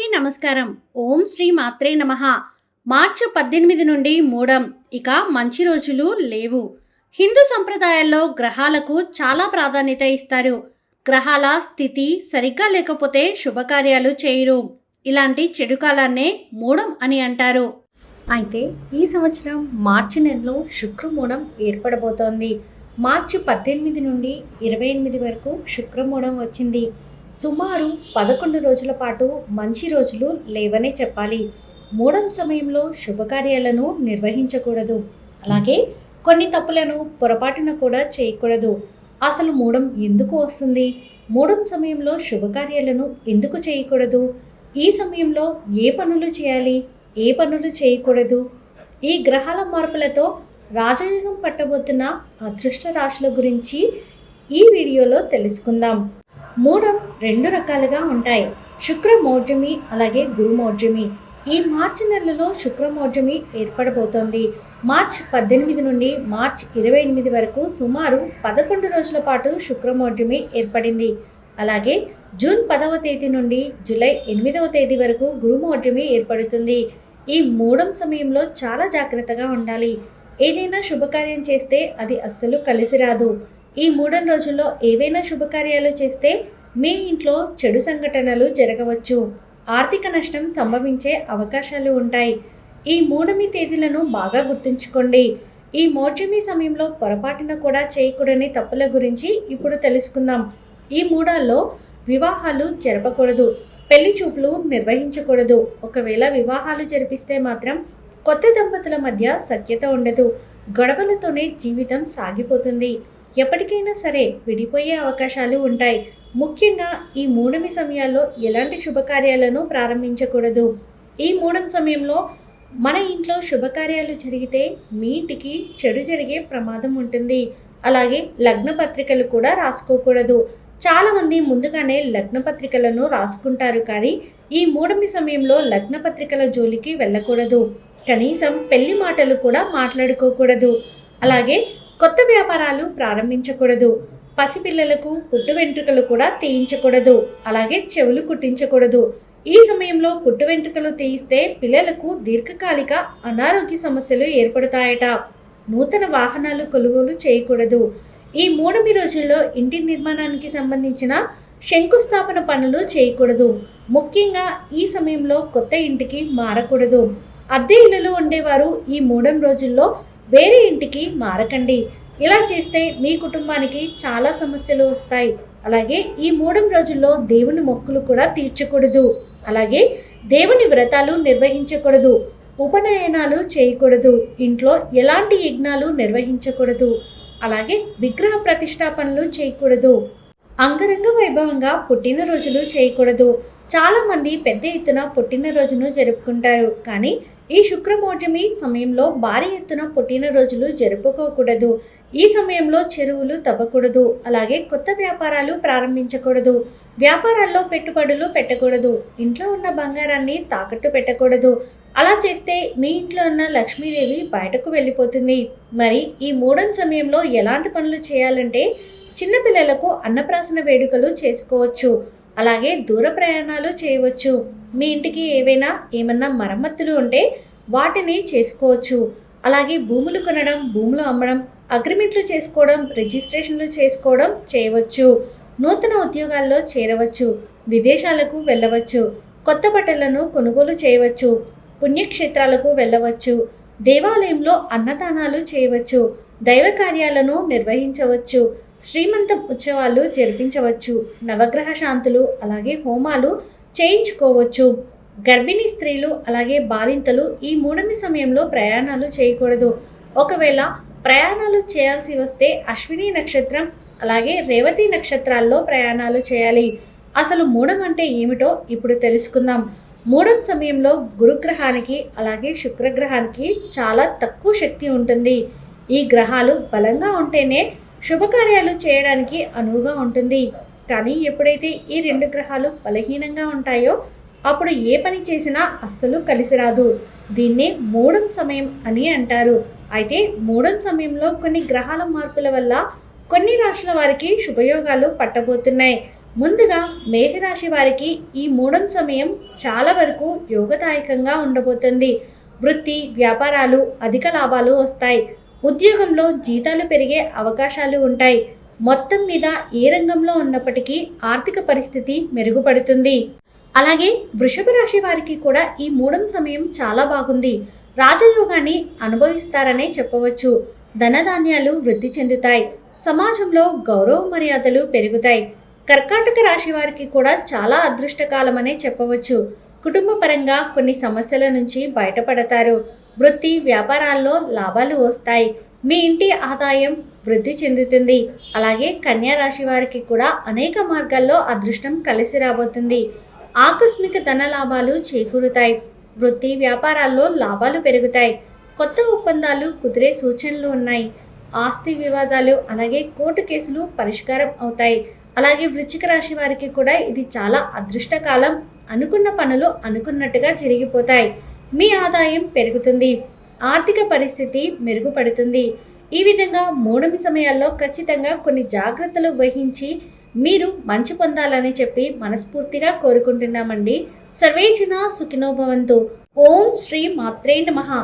అందరికీ నమస్కారం. ఓం శ్రీ మాత్రే నమ. మార్చి పద్దెనిమిది నుండి మూడం. ఇక మంచి రోజులు లేవు. హిందూ సంప్రదాయాల్లో గ్రహాలకు చాలా ప్రాధాన్యత ఇస్తారు. గ్రహాల స్థితి సరిగ్గా లేకపోతే శుభకార్యాలు చేయరు. ఇలాంటి చెడు కాలాన్నే మూడం అని అంటారు. అయితే ఈ సంవత్సరం మార్చి నెలలో శుక్రమూఢం ఏర్పడబోతోంది. మార్చి పద్దెనిమిది నుండి ఇరవై ఎనిమిది వరకు శుక్రమూఢం వచ్చింది. సుమారు పదకొండు రోజుల పాటు మంచి రోజులు లేవనే చెప్పాలి. మూడం సమయంలో శుభకార్యాలను నిర్వహించకూడదు. అలాగే కొన్ని తప్పులను పొరపాటున కూడా చేయకూడదు. అసలు మూడం ఎందుకు వస్తుంది? మూడం సమయంలో శుభకార్యాలను ఎందుకు చేయకూడదు? ఈ సమయంలో ఏ పనులు చేయాలి? ఏ పనులు చేయకూడదు? ఈ గ్రహాల మార్పులతో రాజయోగం పట్టబోతున్న అదృష్ట రాశుల గురించి ఈ వీడియోలో తెలుసుకుందాం. మూడం రెండు రకాలుగా ఉంటాయి. శుక్రమౌర్జమి అలాగే గురుమౌర్జమి ఈ మార్చి నెలలో శుక్రమౌర్జమి ఏర్పడబోతోంది. మార్చ్ పద్దెనిమిది నుండి మార్చ్ ఇరవై ఎనిమిది వరకు సుమారు పదకొండు రోజుల పాటు శుక్రమౌర్జమి ఏర్పడింది. అలాగే జూన్ పదవ తేదీ నుండి జూలై ఎనిమిదవ తేదీ వరకు గురుమౌర్జమి ఏర్పడుతుంది. ఈ మూడం సమయంలో చాలా జాగ్రత్తగా ఉండాలి. ఏదైనా శుభకార్యం చేస్తే అది అస్సలు కలిసి రాదు. ఈ మూడం రోజుల్లో ఏవైనా శుభకార్యాలు చేస్తే మీ ఇంట్లో చెడు సంఘటనలు జరగవచ్చు. ఆర్థిక నష్టం సంభవించే అవకాశాలు ఉంటాయి. ఈ మూడమి తేదీలను బాగా గుర్తుంచుకోండి. ఈ మోర్చమి సమయంలో పొరపాటున కూడా చేయకూడని తప్పుల గురించి ఇప్పుడు తెలుసుకుందాం. ఈ మూడాల్లో వివాహాలు జరపకూడదు. పెళ్ళి చూపులు నిర్వహించకూడదు. ఒకవేళ వివాహాలు జరిపిస్తే మాత్రం కొత్త దంపతుల మధ్య సఖ్యత ఉండదు. గొడవలతోనే జీవితం సాగిపోతుంది. ఎప్పటికైనా సరే విడిపోయే అవకాశాలు ఉంటాయి. ముఖ్యంగా ఈ మూడమి సమయాల్లో ఎలాంటి శుభకార్యాలను ప్రారంభించకూడదు? ఈ మూడం సమయంలో మన ఇంట్లో శుభకార్యాలు జరిగితే మీ ఇంటికి చెడు జరిగే ప్రమాదం ఉంటుంది. అలాగే లగ్న పత్రికలు కూడా రాసుకోకూడదు. చాలామంది ముందుగానే లగ్న పత్రికలను రాసుకుంటారు కానీ ఈ మూడమి సమయంలో లగ్న పత్రికల జోలికి వెళ్ళకూడదు. కనీసం పెళ్ళి మాటలు కూడా మాట్లాడుకోకూడదు. అలాగే కొత్త వ్యాపారాలు ప్రారంభించకూడదు. పసిపిల్లలకు పుట్టు వెంట్రుకలు కూడా తీయించకూడదు. అలాగే చెవులు కుట్టించకూడదు. ఈ సమయంలో పుట్టు వెంట్రుకలు తీయిస్తే పిల్లలకు దీర్ఘకాలిక అనారోగ్య సమస్యలు ఏర్పడతాయట. నూతన వాహనాలు కొనుగోలు చేయకూడదు. ఈ మూడమి రోజుల్లో ఇంటి నిర్మాణానికి సంబంధించిన శంకుస్థాపన పనులు చేయకూడదు. ముఖ్యంగా ఈ సమయంలో కొత్త ఇంటికి మారకూడదు. అద్దె ఇళ్ళలో ఉండేవారు ఈ మూడం రోజుల్లో వేరే ఇంటికి మారకండి. ఇలా చేస్తే మీ కుటుంబానికి చాలా సమస్యలు వస్తాయి. అలాగే ఈ మూడం రోజుల్లో దేవుని మొక్కులు కూడా తీర్చకూడదు. అలాగే దేవుని వ్రతాలు నిర్వహించకూడదు. ఉపనయనాలు చేయకూడదు. ఇంట్లో ఎలాంటి యజ్ఞాలు నిర్వహించకూడదు. అలాగే విగ్రహ ప్రతిష్టాపనలు చేయకూడదు. అంగరంగ వైభవంగా పుట్టినరోజులు చేయకూడదు. చాలామంది పెద్ద ఎత్తున పుట్టినరోజును జరుపుకుంటారు. కానీ ఈ శుక్రమౌఢమి సమయంలో భారీ ఎత్తున పుట్టినరోజులు జరుపుకోకూడదు. ఈ సమయంలో చెరువులు తవ్వకూడదు. అలాగే కొత్త వ్యాపారాలు ప్రారంభించకూడదు. వ్యాపారాల్లో పెట్టుబడులు పెట్టకూడదు. ఇంట్లో ఉన్న బంగారాన్ని తాకట్టు పెట్టకూడదు. అలా చేస్తే మీ ఇంట్లో ఉన్న లక్ష్మీదేవి బయటకు వెళ్ళిపోతుంది. మరి ఈ మూడం సమయంలో ఎలాంటి పనులు చేయాలంటే చిన్నపిల్లలకు అన్నప్రాసన వేడుకలు చేసుకోవచ్చు. అలాగే దూర ప్రయాణాలు చేయవచ్చు. మీ ఇంటికి ఏవైనా ఏమన్నా మరమ్మతులు ఉంటే వాటిని చేసుకోవచ్చు. అలాగే భూములు కొనడం భూములు అమ్మడం అగ్రిమెంట్లు చేసుకోవడం రిజిస్ట్రేషన్లు చేసుకోవడం చేయవచ్చు. నూతన ఉద్యోగాల్లో చేరవచ్చు విదేశాలకు వెళ్ళవచ్చు కొత్త బట్టలను కొనుగోలు చేయవచ్చు పుణ్యక్షేత్రాలకు వెళ్ళవచ్చు దేవాలయంలో అన్నదానాలు చేయవచ్చు దైవ కార్యాలను నిర్వహించవచ్చు శ్రీమంతం ఉత్సవాలు జరిపించవచ్చు నవగ్రహ శాంతులు అలాగే హోమాలు చేయించుకోవచ్చు. గర్భిణీ స్త్రీలు అలాగే బాలింతలు ఈ మూడమి సమయంలో ప్రయాణాలు చేయకూడదు. ఒకవేళ ప్రయాణాలు చేయాల్సి వస్తే అశ్విని నక్షత్రం అలాగే రేవతి నక్షత్రాల్లో ప్రయాణాలు చేయాలి. అసలు మూడం అంటే ఏమిటో ఇప్పుడు తెలుసుకుందాం. మూడం సమయంలో గురుగ్రహానికి అలాగే శుక్రగ్రహానికి చాలా తక్కువ శక్తి ఉంటుంది. ఈ గ్రహాలు బలంగా ఉంటేనే శుభకార్యాలు చేయడానికి అనువుగా ఉంటుంది. కానీ ఎప్పుడైతే ఈ రెండు గ్రహాలు బలహీనంగా ఉంటాయో అప్పుడు ఏ పని చేసినా అస్సలు కలిసి రాదు. దీన్నే మూడం సమయం అని అంటారు. అయితే మూడం సమయంలో కొన్ని గ్రహాల మార్పుల వల్ల కొన్ని రాశుల వారికి శుభయోగాలు పట్టబోతున్నాయి. ముందుగా మేషరాశి వారికి ఈ మూడం సమయం చాలా వరకు యోగదాయకంగా ఉండబోతుంది. వృత్తి వ్యాపారాలు అధిక లాభాలు వస్తాయి. ఉద్యోగంలో జీతాలు పెరిగే అవకాశాలు ఉంటాయి. మొత్తం మీద ఏ రంగంలో ఉన్నప్పటికీ ఆర్థిక పరిస్థితి మెరుగుపడుతుంది. అలాగే వృషభ రాశి వారికి కూడా ఈ మూడం సమయం చాలా బాగుంది. రాజయోగాన్ని అనుభవిస్తారనే చెప్పవచ్చు. ధనధాన్యాలు వృద్ధి చెందుతాయి. సమాజంలో గౌరవ మర్యాదలు పెరుగుతాయి. కర్కాటక రాశి వారికి కూడా చాలా అదృష్టకాలమనే చెప్పవచ్చు. కుటుంబ పరంగా కొన్ని సమస్యల నుంచి బయటపడతారు. వృత్తి వ్యాపారాల్లో లాభాలు వస్తాయి. మీ ఇంటి ఆదాయం వృద్ధి చెందుతుంది. అలాగే కన్యా రాశి వారికి కూడా అనేక మార్గాల్లో అదృష్టం కలిసి రాబోతుంది. ఆకస్మిక ధన లాభాలు చేకూరుతాయి. వృత్తి వ్యాపారాల్లో లాభాలు పెరుగుతాయి. కొత్త ఒప్పందాలు కుదిరే సూచనలు ఉన్నాయి. ఆస్తి వివాదాలు అలాగే కోర్టు కేసులు పరిష్కారం అవుతాయి. అలాగే వృశ్చిక రాశి వారికి కూడా ఇది చాలా అదృష్టకాలం అనుకున్న పనులు అనుకున్నట్టుగా జరిగిపోతాయి. మీ ఆదాయం పెరుగుతుంది. ఆర్థిక పరిస్థితి మెరుగుపడుతుంది. ఈ విధంగా మూడమి సమయాల్లో ఖచ్చితంగా కొన్ని జాగ్రత్తలు వహించి మీరు మంచి పొందాలని చెప్పి మనస్ఫూర్తిగా కోరుకుంటున్నామండి. సర్వేజన సుఖినోభవంతు ఓం శ్రీ మాత్రే మహా